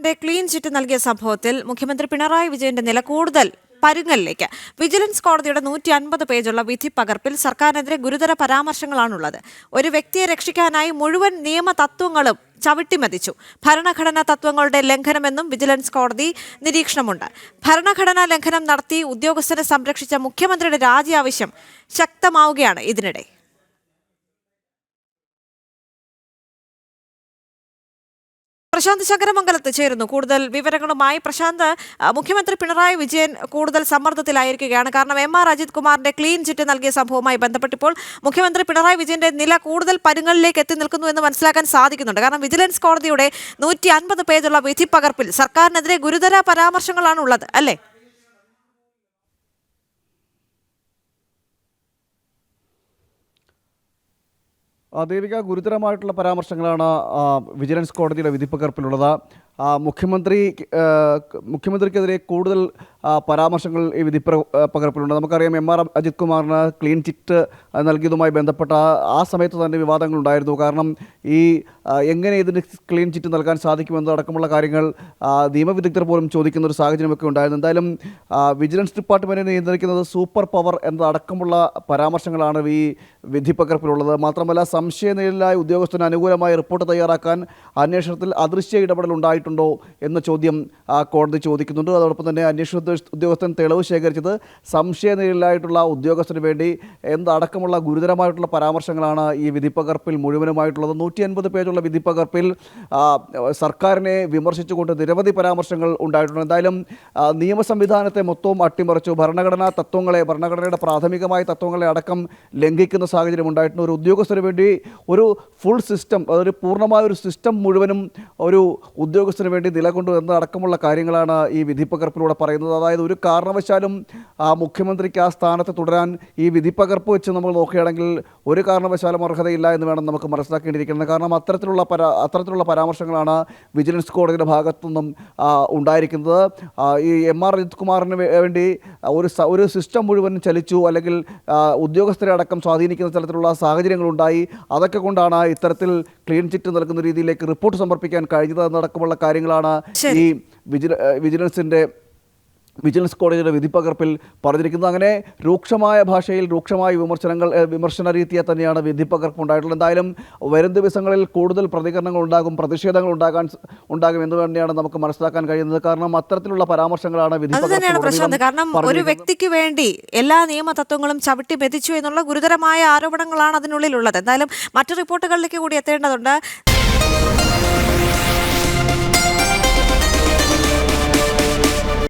ന്റെ clean chit നൽകിയ സംഭവത്തിൽ മുഖ്യമന്ത്രി പിണറായി വിജയന്റെ നില കൂടുതൽ പരുങ്ങലിലേക്ക്. വിജിലൻസ് കോടതിയുടെ നൂറ്റി അൻപത് പേജുള്ള വിധി പകർപ്പിൽ സർക്കാരിനെതിരെ ഗുരുതര പരാമർശങ്ങളാണുള്ളത്. ഒരു വ്യക്തിയെ രക്ഷിക്കാനായി മുഴുവൻ നിയമ തത്വങ്ങളും ചവിട്ടിമതിച്ചു. ഭരണഘടനാ തത്വങ്ങളുടെ ലംഘനമെന്നും വിജിലൻസ് കോടതി നിരീക്ഷണമുണ്ട്. ഭരണഘടനാ ലംഘനം നടത്തി ഉദ്യോഗസ്ഥരെ സംരക്ഷിച്ച മുഖ്യമന്ത്രിയുടെ രാജി ആവശ്യം ശക്തമാവുകയാണ് ഇതിനിടെ. പ്രശാന്ത് ശങ്കരമംഗലത്ത് ചേരുന്നു. കൂടുതൽ വിവരങ്ങളുമായി പ്രശാന്ത് മുഖ്യമന്ത്രി പിണറായി വിജയൻ കൂടുതൽ സമ്മർദ്ദത്തിലായിരിക്കുകയാണ്. കാരണം എം ആർ അജിത് കുമാറിന്റെ ക്ലീൻ ചിറ്റ് നൽകിയ സംഭവവുമായി ബന്ധപ്പെട്ടിപ്പോൾ മുഖ്യമന്ത്രി പിണറായി വിജയന്റെ നില കൂടുതൽ പരുങ്ങളിലേക്ക് എത്തി നിൽക്കുന്നു എന്ന് മനസ്സിലാക്കാൻ സാധിക്കുന്നുണ്ട്. കാരണം വിജിലൻസ് കോടതിയുടെ നൂറ്റി അൻപത് പേജുള്ള വിധി പകർപ്പിൽ സർക്കാരിനെതിരെ ഗുരുതര പരാമർശങ്ങളാണ് ഉള്ളത് അല്ലേ? ദേവിക ഗുരുതരമായിട്ടുള്ള പരാമർശങ്ങളാണ് വിജിലൻസ് കോടതിയുടെ വിധിപ്പകർപ്പിലുള്ളത്. മുഖ്യമന്ത്രി മുഖ്യമന്ത്രിക്കെതിരെ കൂടുതൽ പരാമർശങ്ങൾ ഈ വിധി പകർപ്പിലുണ്ട്. നമുക്കറിയാം എം ആർ അജിത് കുമാറിന് ക്ലീൻ ചിറ്റ് നൽകിയതുമായി ബന്ധപ്പെട്ട ആ- സമയത്ത് തന്നെ വിവാദങ്ങൾ ഉണ്ടായിരുന്നു കാരണം ഈ എങ്ങനെ ഇതിന് ക്ലീൻ ചിറ്റ് നൽകാൻ സാധിക്കുമെന്നതടക്കമുള്ള കാര്യങ്ങൾ നിയമവിദഗ്ധർ പോലും ചോദിക്കുന്ന ഒരു സാഹചര്യമൊക്കെ ഉണ്ടായിരുന്നു. എന്തായാലും വിജിലൻസ് ഡിപ്പാർട്ട്മെന്റിനെ നിയന്ത്രിക്കുന്നത് സൂപ്പർ പവർ എന്നതടക്കമുള്ള പരാമർശങ്ങളാണ് ഈ വിധി പകർപ്പിലുള്ളത്. മാത്രമല്ല സംശയനിലായ ഉദ്യോഗസ്ഥന് അനുകൂലമായ റിപ്പോർട്ട് തയ്യാറാക്കാൻ അന്വേഷണത്തിൽ അദൃശ്യ ഇടപെടൽ ഉണ്ടായിട്ടുണ്ടോ എന്ന ചോദ്യം കോടതി ചോദിക്കുന്നുണ്ട്. അതോടൊപ്പം തന്നെ അന്വേഷണ ഉദ്യോഗ- ഉദ്യോഗസ്ഥൻ തെളിവ് ശേഖരിച്ചത് സംശയനിലായിട്ടുള്ള ഉദ്യോഗസ്ഥന് വേണ്ടി എന്തടക്കമുള്ള ഗുരുതരമായിട്ടുള്ള പരാമർശങ്ങളാണ് ഈ വിധിപ്പകർപ്പിൽ മുഴുവനുമായിട്ടുള്ളത്. നൂറ്റി അൻപത് പേജുള്ള വിധിപ്പകർപ്പിൽ സർക്കാരിനെ വിമർശിച്ചുകൊണ്ട് നിരവധി പരാമർശങ്ങൾ ഉണ്ടായിട്ടുണ്ട്. എന്തായാലും നിയമ സംവിധാനത്തെ മൊത്തവും അട്ടിമറിച്ചു. ഭരണഘടനാ തത്വങ്ങളെ ഭരണഘടനയുടെ പ്രാഥമികമായ തത്വങ്ങളെ അടക്കം ലംഘിക്കുന്ന സാഹചര്യം ഉണ്ടായിട്ടുണ്ട്. ഒരു ഉദ്യോഗസ്ഥന് വേണ്ടി ഒരു ഫുൾ സിസ്റ്റം അതൊരു പൂർണമായ ഒരു സിസ്റ്റം മുഴുവനും ഒരു ഉദ്യോഗസ്ഥന് വേണ്ടി നിലകൊണ്ടു എന്നതടക്കമുള്ള കാര്യങ്ങളാണ് ഈ വിധിപ്പകർപ്പിലൂടെ പറയുന്നത്. അതായത് ഒരു കാരണവശാലും ആ മുഖ്യമന്ത്രിക്ക് ആ സ്ഥാനത്ത് തുടരാൻ ഈ വിധിപ്പകർപ്പ് വെച്ച് നമ്മൾ നോക്കുകയാണെങ്കിൽ ഒരു കാരണവശാലും അർഹതയില്ല എന്ന് വേണം നമുക്ക് മനസ്സിലാക്കേണ്ടിയിരിക്കുന്നത്. കാരണം അത്തരത്തിലുള്ള പരാ അത്തരത്തിലുള്ള പരാമർശങ്ങളാണ് വിജിലൻസ് കോടതിയുടെ ഭാഗത്തു നിന്നും ഉണ്ടായിരിക്കുന്നത്. ഈ എം ആർ അജിത് കുമാറിന് വേണ്ടി ഒരു ഒരു സിസ്റ്റം മുഴുവൻ ചലിച്ചു അല്ലെങ്കിൽ ഉദ്യോഗസ്ഥരെ അടക്കം സ്വാധീനിക്കുന്ന തരത്തിലുള്ള സാഹചര്യങ്ങളുണ്ടായി. അതൊക്കെ കൊണ്ടാണ് ഇത്തരത്തിൽ ക്ലീൻ ചിറ്റ് നൽകുന്ന രീതിയിലേക്ക് റിപ്പോർട്ട് സമർപ്പിക്കാൻ കഴിഞ്ഞത് എന്നടക്കമുള്ള കാര്യങ്ങളാണ് ഈ വിജില വിജിലൻസിന്റെ വിജിലൻസ് കോടതിയുടെ വിധിപ്പകർപ്പിൽ പറഞ്ഞിരിക്കുന്നത് അങ്ങനെ രൂക്ഷമായ ഭാഷയിൽ രൂക്ഷമായ വിമർശനങ്ങൾ വിമർശന രീതിയെ തന്നെയാണ് വിധിപ്പകർപ്പ് ഉണ്ടായിട്ടുള്ളത് എന്തായാലും വരും ദിവസങ്ങളിൽ കൂടുതൽ പ്രതികരണങ്ങൾ ഉണ്ടാകും പ്രതിഷേധങ്ങൾ ഉണ്ടാകാൻ ഉണ്ടാകും എന്ന് തന്നെയാണ് നമുക്ക് മനസ്സിലാക്കാൻ കഴിയുന്നത്. കാരണം അത്തരത്തിലുള്ള പരാമർശങ്ങളാണ് കാരണം ഒരു വ്യക്തിക്ക് വേണ്ടി എല്ലാ നിയമ തത്വങ്ങളും ചവിട്ടി മെതിച്ചു എന്നുള്ള ഗുരുതരമായ ആരോപണങ്ങളാണ് അതിനുള്ളിലുള്ളത്. എന്തായാലും മറ്റു റിപ്പോർട്ടുകളിലേക്ക് കൂടി എത്തേണ്ടതുണ്ട്.